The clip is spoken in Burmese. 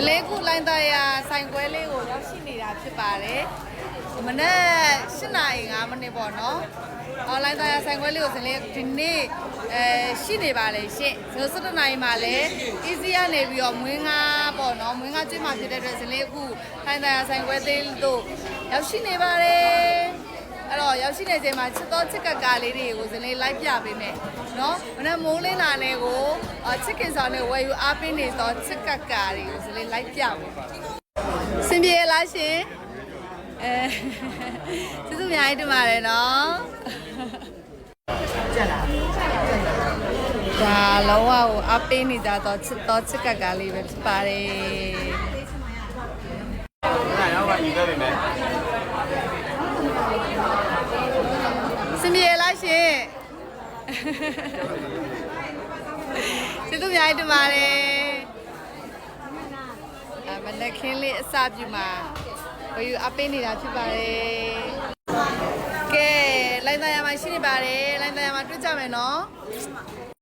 ဇလေးခုလိုင်းသားရဆိုင်ခွဲလေးကိုရောက်ရှိနေတာဖြစ်ပါတယ်မနေ့၈နာရီ5မိနစ်ပေါ့နော်အွန်လိုင်းသားရဆိုင်ခွဲလေးကိုဇလေးဒီနေ့အဲရှိနေပါလေရှင့်ဇို7နာရီမှာလည်း easy ကနေပြီးတော့မွေးငါပေါ့နော်မွေးငါကျွေးမှာဖြစ်တဲ့အတွက်ဇလေးအခုလိုင်းသားရဆိုင်ခွဲသေးတို့ရောက်ရှိနေပါတယ်အဲ့တော့ရောက်ရှိနေချိန်မှာချစ်တော်ချစ်ကပ်ကားလေးတွေကိုဇလေးလိုက်ပြပေးမယ်နော်မနေ့မိုးလင်းလာတဲ့ကို ချစ်ကင်ဆောင်နဲ့ဝယ်ယူအားပေးနေတော့ချစ်ကပ်ကားတွေကိုဇလေးလိုက်ပြပေးမယ်စင်ပြေလားရှင်အဲကျေးဇူးအများကြီးတင်ပါတယ်နော်ကြက်လားဒါလောကကိုအားပေးနေကြတော့ချစ်တော်ချစ်ကပ်ကားလေးပဲဖြစ်ပါတယ်အဲ့တော့ကယူခဲ့ပြီမယ်စင်ပြေလားရှင်ကျေး ဇူးအများကြီးတင်ပါတယ်အမနက်ခင်းလေးအစပြုမှာဘယ်ယူအပေးနေတာဖြစ်ပါတယ်ကဲလိုင်းသားရမှာရှိနေပါတယ်လိုင်းသားရမှာတွေ့ကြမယ်နော်